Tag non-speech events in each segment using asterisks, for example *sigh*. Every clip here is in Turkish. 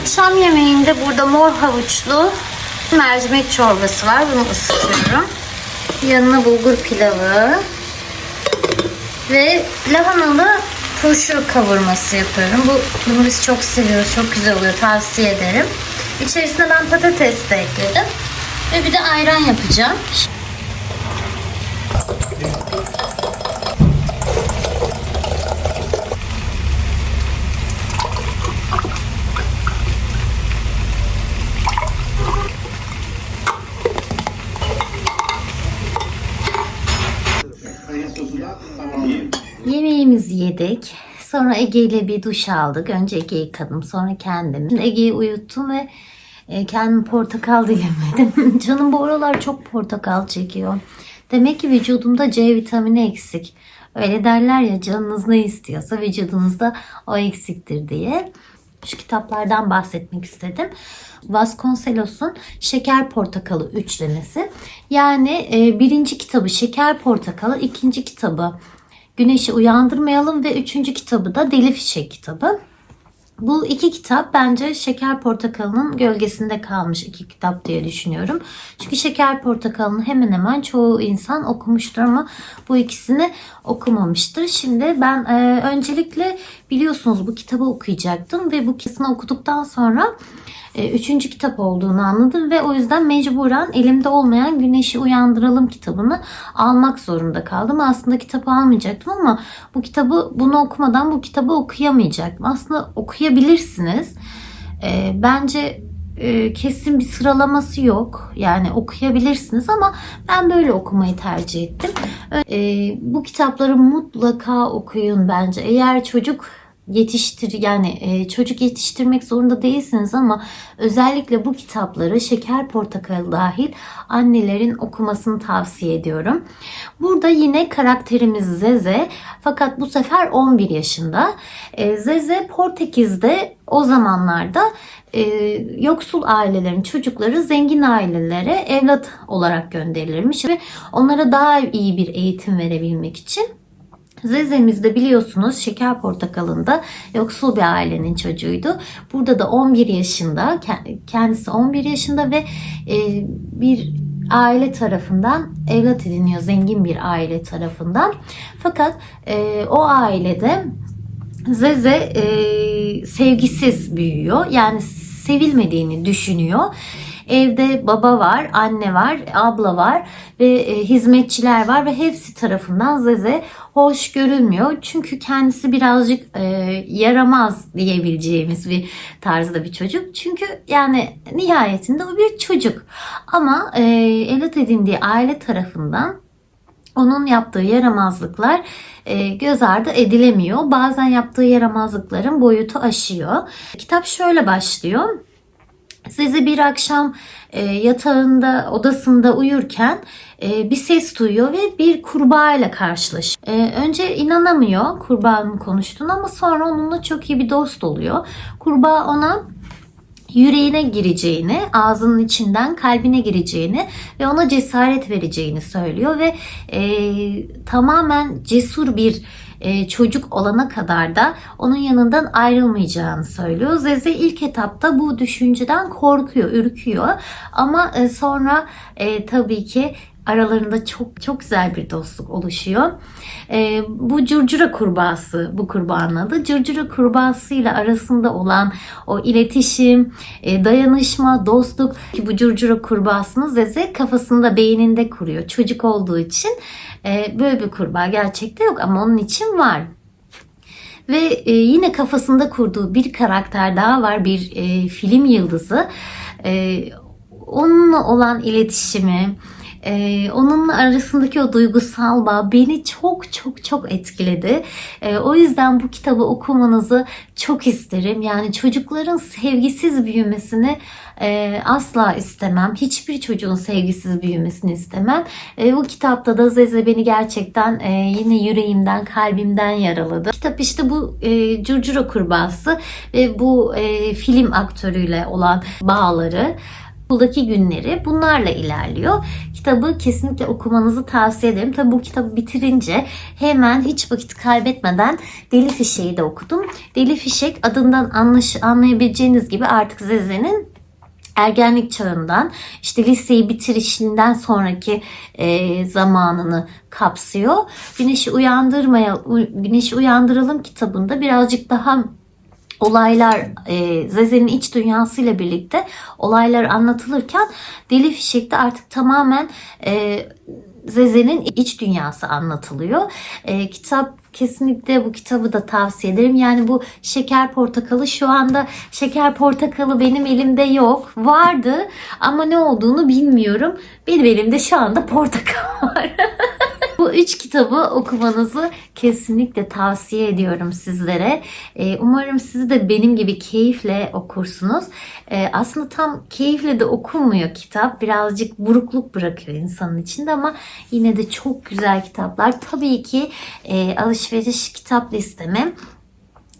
Akşam yemeğinde burada mor havuçlu mercimek çorbası var. Bunu ısıtıyorum. Yanına bulgur pilavı ve lahanalı turşu kavurması yapıyorum. Bu, bunu biz çok seviyoruz. Çok güzel oluyor. Tavsiye ederim. İçerisine ben patates de ekledim. Ve bir de ayran yapacağım. Yemeğimizi yedik. Sonra Ege ile bir duş aldık. Önce Ege'yi yıkadım. Sonra kendim. Şimdi Ege'yi uyuttum ve e, kendim portakal *laughs* dilemedim. Canım bu aralar çok portakal çekiyor. Demek ki vücudumda C vitamini eksik. Öyle derler ya canınız ne istiyorsa vücudunuzda o eksiktir diye. Şu kitaplardan bahsetmek istedim. Vasconcelos'un Şeker Portakalı üçlemesi. Yani e, birinci kitabı Şeker Portakalı, ikinci kitabı Güneşi Uyandırmayalım ve üçüncü kitabı da Deli Fişek kitabı. Bu iki kitap bence Şeker Portakalı'nın gölgesinde kalmış iki kitap diye düşünüyorum. Çünkü Şeker Portakalı'nı hemen hemen çoğu insan okumuştur ama bu ikisini okumamıştır. Şimdi ben e, öncelikle biliyorsunuz bu kitabı okuyacaktım ve bu kitabını okuduktan sonra e, üçüncü kitap olduğunu anladım ve o yüzden mecburen elimde olmayan Güneşi Uyandıralım kitabını almak zorunda kaldım. Aslında kitabı almayacaktım ama bu kitabı bunu okumadan bu kitabı okuyamayacaktım. Aslında okuyabilirsiniz. E, bence e, kesin bir sıralaması yok. Yani okuyabilirsiniz ama ben böyle okumayı tercih ettim. Bu kitapları mutlaka okuyun bence. Eğer çocuk yetiştir yani e, çocuk yetiştirmek zorunda değilsiniz ama özellikle bu kitapları şeker portakalı dahil annelerin okumasını tavsiye ediyorum. Burada yine karakterimiz Zeze fakat bu sefer 11 yaşında. E, Zeze Portekiz'de o zamanlarda e, yoksul ailelerin çocukları zengin ailelere evlat olarak gönderilirmiş ve onlara daha iyi bir eğitim verebilmek için Zeze'miz de biliyorsunuz şeker portakalında yoksul bir ailenin çocuğuydu. Burada da 11 yaşında, kendisi 11 yaşında ve e, bir aile tarafından evlat ediniyor. Zengin bir aile tarafından. Fakat e, o ailede Zeze e, sevgisiz büyüyor. Yani sevilmediğini düşünüyor. Evde baba var, anne var, abla var ve e, hizmetçiler var ve hepsi tarafından Zeze hoş görülmüyor. Çünkü kendisi birazcık e, yaramaz diyebileceğimiz bir tarzda bir çocuk. Çünkü yani nihayetinde o bir çocuk. Ama e, evlat edindiği aile tarafından onun yaptığı yaramazlıklar e, göz ardı edilemiyor. Bazen yaptığı yaramazlıkların boyutu aşıyor. Kitap şöyle başlıyor. Sizi bir akşam e, yatağında odasında uyurken e, bir ses duyuyor ve bir kurbağa ile karşılaşıyor. E, önce inanamıyor kurbağanın konuştuğunu ama sonra onunla çok iyi bir dost oluyor. Kurbağa ona yüreğine gireceğini, ağzının içinden kalbine gireceğini ve ona cesaret vereceğini söylüyor ve e, tamamen cesur bir e, çocuk olana kadar da onun yanından ayrılmayacağını söylüyor. Zeze ilk etapta bu düşünceden korkuyor, ürküyor ama e, sonra e, tabii ki aralarında çok çok güzel bir dostluk oluşuyor. E, bu curcura kurbağası bu kurbağanın adı. Curcura kurbağası ile arasında olan o iletişim, e, dayanışma, dostluk ki bu curcura kurbağasını Zeze kafasında beyninde kuruyor. Çocuk olduğu için e, böyle bir kurbağa gerçekte yok ama onun için var. Ve e, yine kafasında kurduğu bir karakter daha var. Bir e, film yıldızı. E, onunla olan iletişimi, ee, onunla arasındaki o duygusal bağ beni çok çok çok etkiledi. Ee, o yüzden bu kitabı okumanızı çok isterim. Yani çocukların sevgisiz büyümesini e, asla istemem. Hiçbir çocuğun sevgisiz büyümesini istemem. E, bu kitapta da Zeze beni gerçekten e, yine yüreğimden, kalbimden yaraladı. Kitap işte bu e, Curcura kurbağası ve bu e, film aktörüyle olan bağları okuldaki günleri bunlarla ilerliyor. Kitabı kesinlikle okumanızı tavsiye ederim. Tabi bu kitabı bitirince hemen hiç vakit kaybetmeden Deli Fişek'i de okudum. Deli Fişek adından anlaş, anlayabileceğiniz gibi artık Zeze'nin ergenlik çağından işte liseyi bitirişinden sonraki e, zamanını kapsıyor. Güneşi uyandırmaya Güneşi uyandıralım kitabında birazcık daha olaylar e, Zeze'nin iç dünyasıyla birlikte olaylar anlatılırken Deli Fişek'te artık tamamen e, Zeze'nin iç dünyası anlatılıyor. E, kitap kesinlikle bu kitabı da tavsiye ederim. Yani bu şeker portakalı şu anda şeker portakalı benim elimde yok. Vardı ama ne olduğunu bilmiyorum. Benim elimde şu anda portakal var. *laughs* Bu üç kitabı okumanızı kesinlikle tavsiye ediyorum sizlere. Ee, umarım siz de benim gibi keyifle okursunuz. Ee, aslında tam keyifle de okunmuyor kitap. Birazcık burukluk bırakıyor insanın içinde ama yine de çok güzel kitaplar. Tabii ki e, alışveriş kitap listeme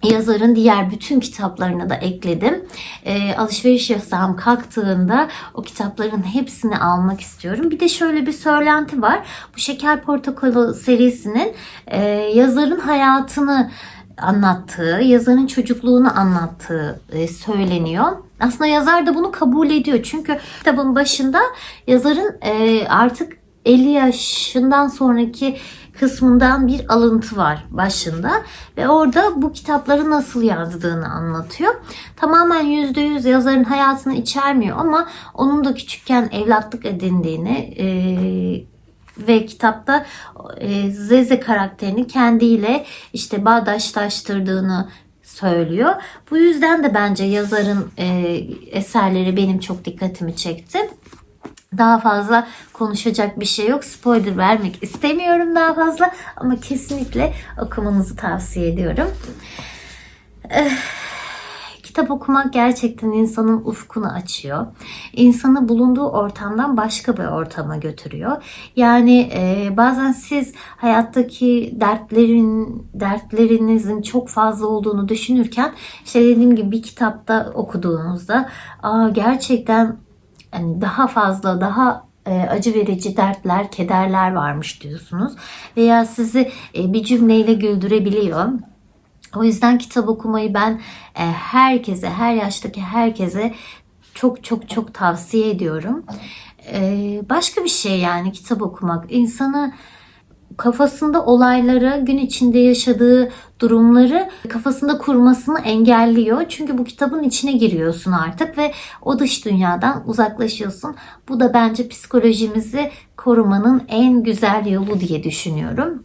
yazarın diğer bütün kitaplarını da ekledim. E, alışveriş yasağım kalktığında o kitapların hepsini almak istiyorum. Bir de şöyle bir söylenti var. Bu Şeker Portakalı serisinin e, yazarın hayatını anlattığı, yazarın çocukluğunu anlattığı e, söyleniyor. Aslında yazar da bunu kabul ediyor. Çünkü kitabın başında yazarın e, artık 50 yaşından sonraki kısmından bir alıntı var başında ve orada bu kitapları nasıl yazdığını anlatıyor. Tamamen %100 yazarın hayatını içermiyor ama onun da küçükken evlatlık edindiğini e, ve kitapta e, Zeze karakterini kendiyle işte bağdaşlaştırdığını söylüyor. Bu yüzden de bence yazarın e, eserleri benim çok dikkatimi çekti. Daha fazla konuşacak bir şey yok. Spoiler vermek istemiyorum daha fazla ama kesinlikle okumanızı tavsiye ediyorum. Eh, Kitap okumak gerçekten insanın ufkunu açıyor. İnsanı bulunduğu ortamdan başka bir ortama götürüyor. Yani e, bazen siz hayattaki dertlerin dertlerinizin çok fazla olduğunu düşünürken işte dediğim gibi bir kitapta okuduğunuzda aa gerçekten yani daha fazla daha e, acı verici dertler, kederler varmış diyorsunuz. Veya sizi e, bir cümleyle güldürebiliyor. O yüzden kitap okumayı ben e, herkese, her yaştaki herkese çok çok çok tavsiye ediyorum. Başka bir şey yani kitap okumak. insanı kafasında olayları, gün içinde yaşadığı durumları kafasında kurmasını engelliyor. Çünkü bu kitabın içine giriyorsun artık ve o dış dünyadan uzaklaşıyorsun. Bu da bence psikolojimizi korumanın en güzel yolu diye düşünüyorum.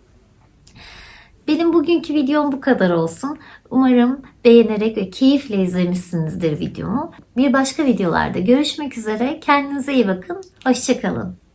Benim bugünkü videom bu kadar olsun. Umarım beğenerek ve keyifle izlemişsinizdir videomu. Bir başka videolarda görüşmek üzere. Kendinize iyi bakın. Hoşçakalın.